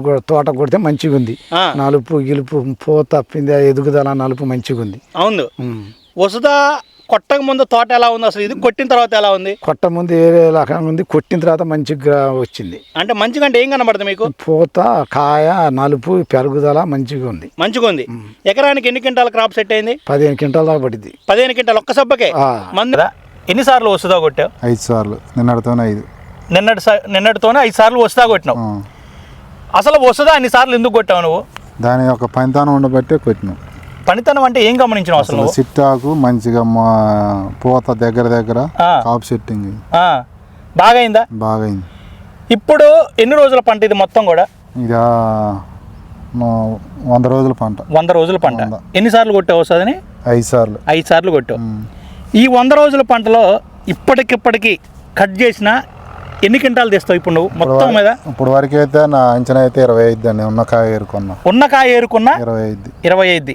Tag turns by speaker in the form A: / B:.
A: తోట కొడితే మంచిగా ఉంది. నలుపు గిలుపు పూత పిందె ఎదుగుదల నలుపు మంచిగా ఉంది
B: అవును. వసుధ కొట్టక ముందు తోట ఎలా ఉంది అసలు? ఇది కొట్టిన తర్వాత ఎలా ఉంది?
A: కొట్ట ముందు ఏ రకంగా ఉంది? కొట్టిన తర్వాత మంచిగా వచ్చింది.
B: అంటే మంచిగా అంటే ఏం కనబడుతుంది మీకు?
A: పూత కాయ నలుపు పెరుగుదల మంచిగా ఉంది.
B: మంచిగా ఉంది ఎకరానికి ఎన్ని క్వింటాల క్రాప్ సెట్ అయింది?
A: పదిహేను క్వింటాల దాకా పడింది
B: పదిహేను క్వింటాలు ఒక్క సబ్బకే. మంది ఎన్నిసార్లు వస్తుందా కొట్టావు?
C: ఐదు సార్లు. నిన్నటితోనే ఐదు.
B: నిన్నటి సా- నిన్నటితోనే ఐదు సార్లు వస్తుందా కొట్టినావు. అసలు వస్తుందా? అన్ని సార్లు ఎందుకు కొట్టావు నువ్వు?
C: దాని యొక్క పనితనం ఉండబట్టే కొట్టినాం.
B: పనితనం అంటే ఏం గమనించినావు అసలు
C: సిట్టాకు మంచిగా మా పూత దగ్గర దగ్గర. కాపు సెట్టింగ్.
B: బాగైందా?
C: బాగా అయింది
B: ఇప్పుడు ఎన్ని రోజుల పంట ఇది మొత్తం కూడా?
C: మా- వంద రోజుల పంట.
B: వంద రోజుల పంట. ఎన్నిసార్లు కొట్టావు వస్తుందని?
C: ఐదు సార్లు.
B: ఐదు సార్లు కొట్టావు. ఈ వంద రోజుల పంటలో ఇప్పటికిప్పటికి కట్ చేసిన ఎన్ని క్వింటాలు తెస్తావు ఇప్పుడు నువ్వు? మొత్తం మీద?
C: ఇప్పుడు వరకు అయితే నా అంచనా అయితే ఇరవై ఐదు అండి ఉన్న కాయ ఏరుకున్నా.
B: ఉన్న కాయ ఏరుకున్న?
C: ఇరవై ఐదు.
B: ఇరవై ఐదు.